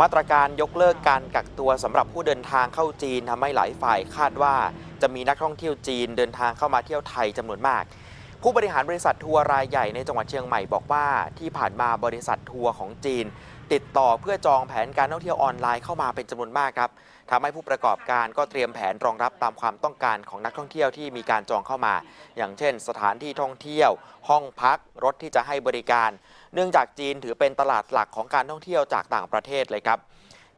มาตรการยกเลิกการกักตัวสำหรับผู้เดินทางเข้าจีนทำให้หลายฝ่ายคาดว่า จะมีนักท่องเที่ยวจีนเดินทางเข้ามาเที่ยวไทยจำนวนมาก ผู้บริหารบริษัททัวร์รายใหญ่ในจังหวัดเชียงใหม่บอกว่า ที่ผ่านมาบริษัททัวร์ของจีน ติดต่อเพื่อจองแผนการท่องเที่ยวออนไลน์เข้ามาเป็นจำนวนมากครับทำให้ผู้ประกอบการก็เตรียมแผนรองรับตามความต้องการของนักท่องเที่ยวที่มีการจองเข้ามา อย่างเช่น สถานที่ท่องเที่ยว ห้องพัก รถที่จะให้บริการ เนื่องจากจีนถือเป็นตลาดหลักของการท่องเที่ยวจากต่างประเทศเลยครับ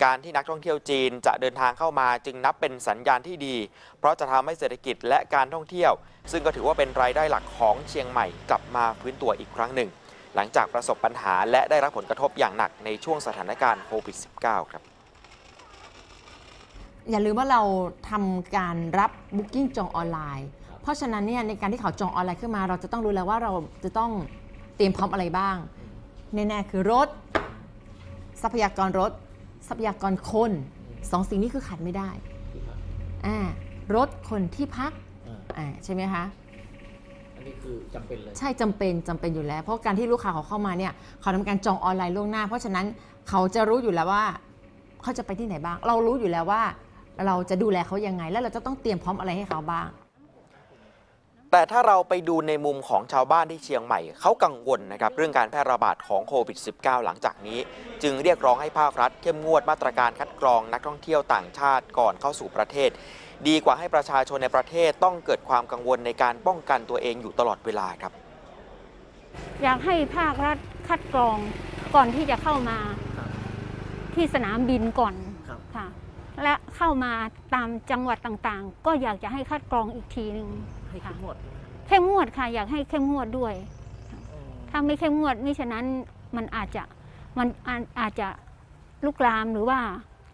การที่นักท่องเที่ยวจีนจะเดินทางเข้ามาจึงนับเป็นสัญญาณที่ดี เพราะจะทำให้เศรษฐกิจและการท่องเที่ยว ซึ่งก็ถือว่าเป็นรายได้หลักของเชียงใหม่กลับมาฟื้นตัวอีกครั้งหนึ่ง หลังจากประสบปัญหาและได้รับผลกระทบอย่างหนักในช่วงสถานการณ์โควิด -19 ครับอย่าลืมว่าเราทำการรับ Booking จองออนไลน์ เพราะฉะนั้นเนี่ยในการที่เขาจองออนไลน์ขึ้นมา เราจะต้องรู้แล้วว่าเราจะต้องเตรียมพร้อมอะไรบ้าง แน่ๆคือรถ ทรัพยากรรถ รัพยากรคนสองสิ่งนี้คือขาดไม่ได้อ่ารถคนที่พักอ่าอ่าใช่ไหมคะอันนี้คือจำเป็นเลยใช่จำเป็นจำเป็นอยู่แล้ว เพราะการที่ลูกค้าเขาเข้ามาเนี่ยเขาทำการจองออนไลน์ล่วงหน้า เพราะฉะนั้นเขาจะรู้อยู่แล้วว่าเขาจะไปที่ไหนบ้าง เรารู้อยู่แล้วว่า เราจะดูแลเขายังไง แล้วเราจะต้องเตรียมพร้อมอะไรให้เขาบ้าง แต่ถ้าเราไปดูในมุมของชาวบ้านที่เชียงใหม่ เขากังวลนะครับเรื่องการแพร่ระบาดของโควิด -19 หลังจากนี้ จึงเรียกร้องให้ภาครัฐเข้มงวดมาตรการคัดกรองนักท่องเที่ยวต่างชาติก่อนเข้าสู่ประเทศ ดีกว่าให้ประชาชนในประเทศต้องเกิดความกังวลในการป้องกันตัวเองอยู่ตลอดเวลาครับ อยากให้ภาครัฐคัดกรองก่อนที่จะเข้ามาที่สนามบินก่อน และเข้ามาตามจังหวัดต่างๆ ก็อยากจะให้คัดกรองอีกทีหนึ่งให้เข้มงวดเข้มงวดค่ะ อยากให้เข้มงวดด้วยอืมถ้าไม่เข้มงวดมิฉะนั้นมันอาจจะมันอาจอาจจะลุกลามหรือว่า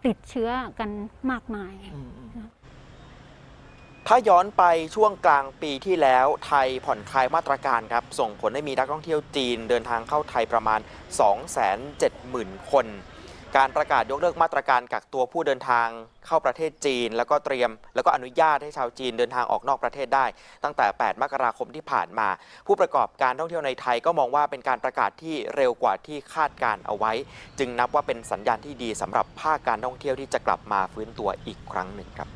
ติดเชื้อกันมากมายอืมอืมถ้าย้อนไปช่วงกลางปีที่แล้วไทยผ่อนคลายมาตรการครับ ส่งผลให้มีนักท่องเที่ยวจีนเดินทางเข้าไทยประมาณ 270,000 คน การประกาศยกเลิกมาตรการกักตัวผู้เดินทางเข้าประเทศจีน แล้วก็เตรียม แล้วก็อนุญาตให้ชาวจีนเดินทางออกนอกประเทศได้ ตั้งแต่ 8 มกราคมที่ผ่านมา ผู้ประกอบการท่องเที่ยวในไทยก็มองว่าเป็นการประกาศที่เร็วกว่าที่คาดการเอาไว้ จึงนับว่าเป็นสัญญาณที่ดีสำหรับภาคการท่องเที่ยวที่จะกลับมาฟื้นตัวอีกครั้งหนึ่งครับ